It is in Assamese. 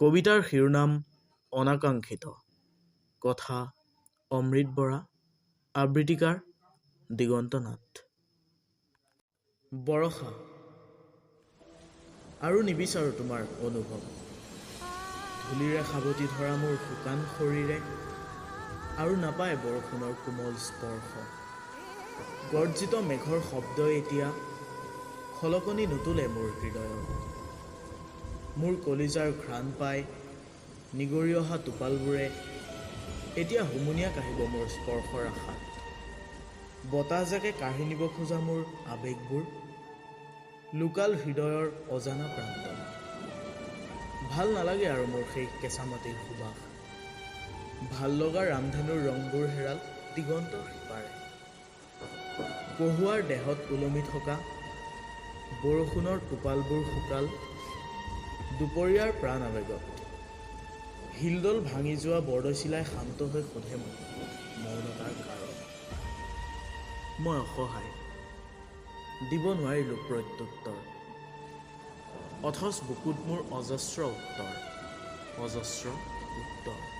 কবিতাৰ শিৰোনাম অনাকাংক্ষিত। কথা অমৃত বৰা আবৃত্তিকাৰ দিগন্ত নাথ। বৰষা আৰু নিবিচাৰোঁ তোমাৰ অনুভৱ। ধূলিৰে সাৱটি ধৰা মোৰ শুকান শৰীৰে আৰু নাপায় বৰষুণৰ কোমল স্পৰ্শ। গৰ্জিত মেঘৰ শব্দই এতিয়া খলকনি নুতুলে মোৰ হৃদয়ত। মোৰ কলিজাৰ ঘ্ৰাণ পাই নিগৰি অহা টোপালবোৰে এতিয়া হুমুনিয়াহ কাঢ়িব মোৰ স্পৰ্শৰ আশাত। বতাহজাকে কাঢ়ি নিব খোজা মোৰ আৱেগবোৰ লুকাল হৃদয়ৰ অজানা প্ৰান্তত। ভাল নালাগে আৰু মোৰ সেই কেঁচা মাটিৰ সুবাস। ভাল লগা ৰামধেনুৰ ৰংবোৰ হেৰাল দিগন্তৰ সিপাৰে। কহুৱাৰ দেহত ওলমি থকা বৰষুণৰ টোপালবোৰ শুকাল দুপৰীয়াৰ প্ৰাণ আৱেগত শিলডল ভাঙি যোৱা বৰদৈচিলাই শান্ত হৈ সোধে মোক মৌনতাৰ কাৰণ? মই অসহায়। দিব নোৱাৰিলোঁ প্ৰত্যুত্তৰ। অথচ বুকুত মোৰ অজস্ৰ উত্তৰ। অজস্ৰ উত্তৰ।